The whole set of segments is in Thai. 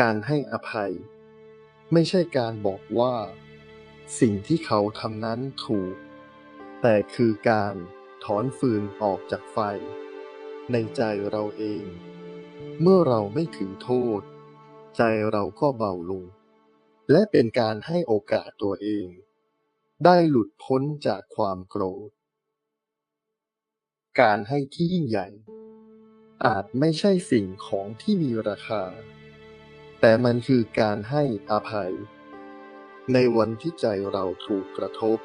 การให้อภัย ไม่ใช่การบอกว่า สิ่งที่เขาทำนั้นถูก แต่คือการถอนฟืนออกจากไฟ ในใจเราเอง เมื่อเราไม่ถือโทษ ใจเราก็เบาลง และเป็นการให้โอกาสตัวเอง ได้หลุดพ้นจากความโกรธ การให้ที่ยิ่งใหญ่ อาจไม่ใช่สิ่งของที่มีราคา แต่มันคือการให้อภัย ในวันที่ใจเราถูกกระทบ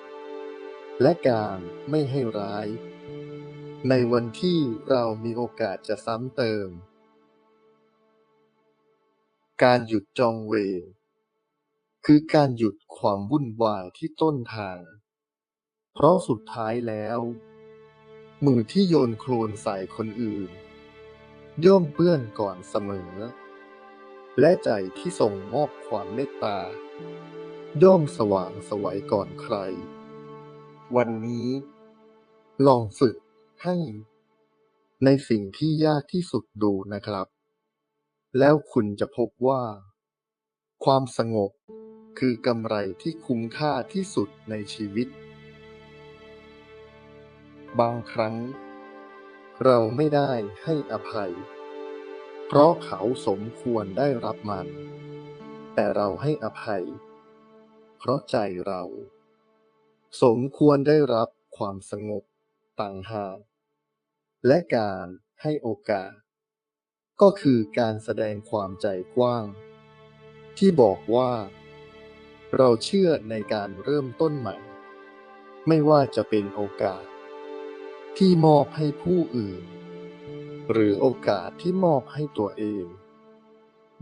และการไม่ให้ร้าย ในวันที่เรามีโอกาสจะซ้ำเติม การหยุดจองเวรคือการหยุดความวุ่นวายที่ต้นทาง เพราะสุดท้ายแล้ว มือที่โยนโคลนใส่คนอื่น ย่อมเปื้อนก่อนเสมอ และใจที่ส่งมอบความเมตตา ย่อมสว่างสวัยก่อนใคร วันนี้ ลองฝึกให้ ในสิ่งที่ยากที่สุดดูนะครับ แล้วคุณจะพบว่า ความสงบคือกำไรที่คุ้มค่าที่สุดในชีวิต บางครั้ง เราไม่ได้ให้อภัย เพราะเขาสมควรได้รับมัน แต่เราให้อภัย เพราะใจเรา สมควรได้รับความสงบต่างหากและการให้โอกาส ก็คือการแสดงความใจกว้าง ที่บอกว่า เราเชื่อในการเริ่มต้นใหม่ ไม่ว่าจะเป็นโอกาส ที่มอบให้ผู้อื่น หรือโอกาสที่มอบให้ตัวเอง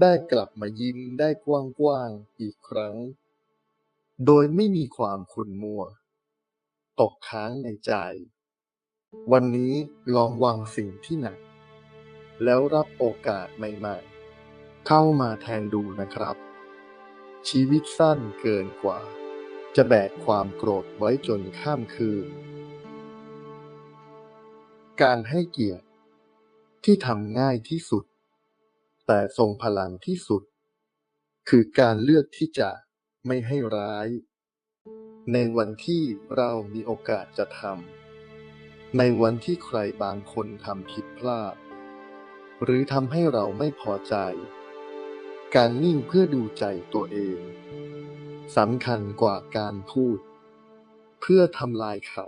ได้กลับมายิ้มได้กว้างๆอีกครั้ง โดยไม่มีความขุ่นมัว ตกค้างในใจ วันนี้ลองวางสิ่งที่หนัก แล้วรับโอกาสใหม่ๆ เข้ามาแทนดูนะครับ ชีวิตสั้นเกินกว่า จะแบกความโกรธไว้จนข้ามคืน การให้เกียรติ ที่ทำง่ายที่สุด แต่ทรงพลังที่สุด คือการเลือกที่จะไม่ให้ร้าย ในวันที่เรามีโอกาสจะทำในวันที่ใครบางคนทำผิดพลาด หรือทำให้เราไม่พอใจ การนิ่งเพื่อดูใจตัวเองสำคัญกว่าการพูด เพื่อทำลายเขา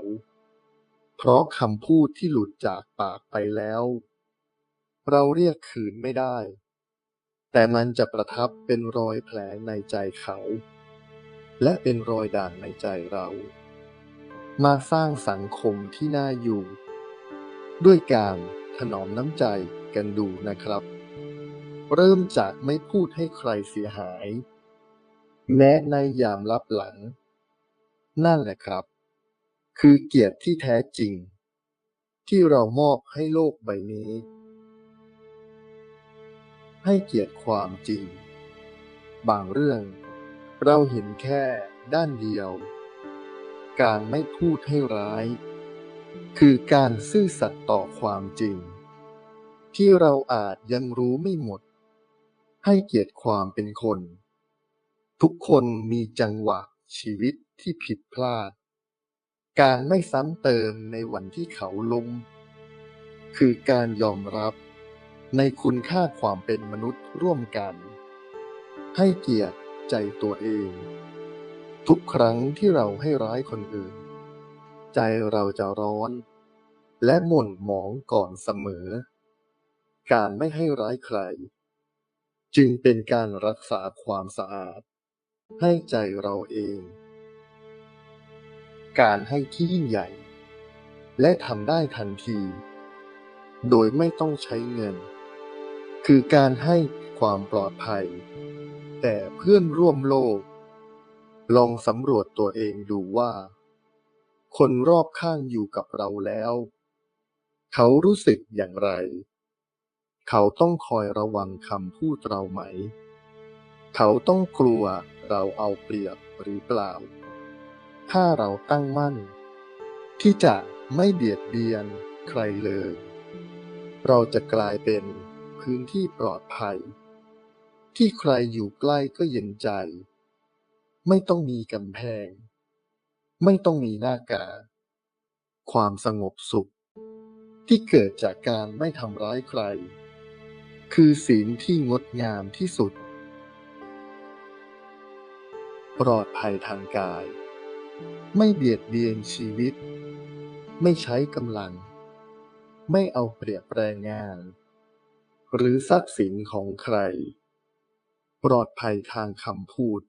เพราะคำพูดที่หลุดจากปากไปแล้ว เราเรียกคืนไม่ได้ แต่มันจะประทับเป็นรอยแผลในใจเขา และเป็นรอยด่างในใจเรา มาสร้างสังคมที่น่าอยู่ ด้วยการถนอมน้ำใจกันดูนะครับ เริ่มจากไม่พูดให้ใครเสียหาย แม้ในยามลับหลัง นั่นแหละครับ คือเกียรติที่แท้จริง ที่เรามอบให้โลกใบนี้ ให้เกียรติความจริง บางเรื่อง เราเห็นแค่ด้านเดียว การไม่พูดให้ร้าย คือการซื่อสัตย์ต่อความจริง ที่เราอาจยังรู้ไม่หมด ให้เกียรติความเป็นคน ทุกคนมีจังหวะชีวิตที่ผิดพลาด การไม่ซ้ำเติมในวันที่เขาล้มคือการยอมรับ ในคุณค่าความเป็นมนุษย์ร่วมกัน ให้เกียรติใจตัวเอง ทุกครั้งที่เราให้ร้ายคนอื่น ใจเราจะร้อน และหม่นหมองก่อนเสมอ การไม่ให้ร้ายใคร จึงเป็นการรักษาความสะอาด ให้ใจเราเอง การให้ที่ยิ่งใหญ่ และทำได้ทันที โดยไม่ต้องใช้เงิน คือการให้ความปลอดภัย แต่เพื่อนร่วมโลก ลองสำรวจตัวเองดูว่า คนรอบข้างอยู่กับเราแล้ว เขารู้สึกอย่างไร เขาต้องคอยระวังคำพูดเราไหม เขาต้องกลัวเราเอาเปรียบหรือเปล่า ถ้าเราตั้งมั่น ที่จะไม่เบียดเบียนใครเลย เราจะกลายเป็น พื้นที่ปลอดภัย ที่ใครอยู่ใกล้ก็เย็นใจ ไม่ต้องมีกำแพง ไม่ต้องมีหน้ากา ความสงบสุข ที่เกิดจากการไม่ทำร้ายใคร คือศีลที่งดงามที่สุด ปลอดภัยทางกาย ไม่เบียดเบียนชีวิต ไม่ใช้กำลัง ไม่เอาเปรียบแรงงาน หรือทรัพย์สินของใคร ปลอดภัยทางคำพูด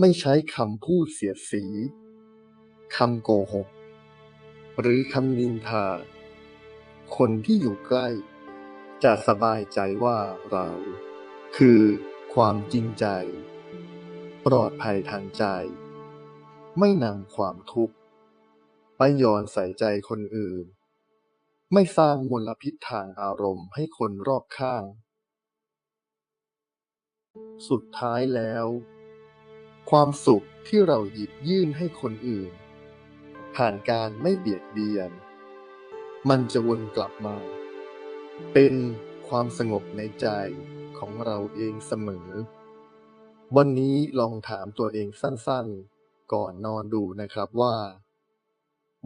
ไม่ใช้คำพูดเสียดสี คำโกหก หรือคำนินทา คนที่อยู่ใกล้ จะสบายใจว่าเรา คือความจริงใจ ปลอดภัยทางใจ ไม่นำความทุกข์ไปโยนใส่ใจคนอื่น ไม่สร้างมลพิษทางอารมณ์ให้คนรอบข้าง สุดท้ายแล้ว ความสุขที่เราหยิบยื่นให้คนอื่น ผ่านการไม่เบียดเบียน มันจะวนกลับมา เป็นความสงบในใจของเราเองเสมอ วันนี้ลองถามตัวเองสั้นๆ ก่อนนอนดูนะครับว่า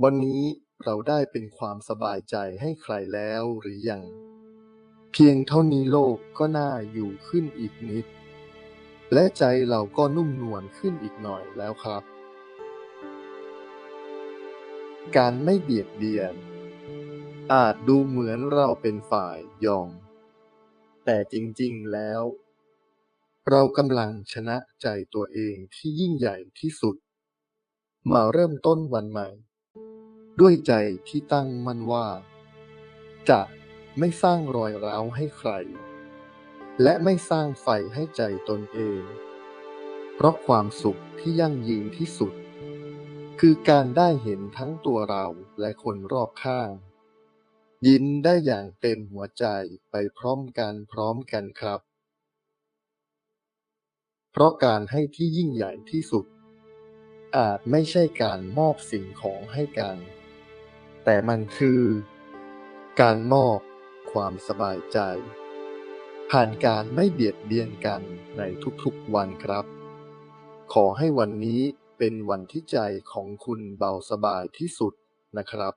วันนี้ เราได้เป็นความสบายใจให้ใครแล้วหรือยัง เพียงเท่านี้โลกก็น่าอยู่ขึ้นอีกนิด และใจเราก็นุ่มนวลขึ้นอีกหน่อยแล้วครับ การไม่เบียดเบียน อาจดูเหมือนเราเป็นฝ่ายยอม แต่จริงๆแล้ว เรากำลังชนะใจตัวเองที่ยิ่งใหญ่ที่สุด มาเริ่มต้นวันใหม่ ด้วยใจที่ตั้งมั่นว่า จะไม่สร้างรอยร้าวให้ใคร และไม่สร้างไฟให้ใจตนเอง เพราะความสุขที่ยั่งยืนที่สุด คือการได้เห็นทั้งตัวเราและคนรอบข้าง ยิ้มได้อย่างเต็มหัวใจไปพร้อมกันพร้อมกันครับ เพราะการให้ที่ยิ่งใหญ่ที่สุดอาจไม่ใช่การมอบสิ่งของให้กัน แต่มันคือการมอบความสบายใจ ผ่านการไม่เบียดเบียนกันในทุกๆวันครับ ขอให้วันนี้เป็นวันที่ใจของคุณเบาสบายที่สุดนะครับ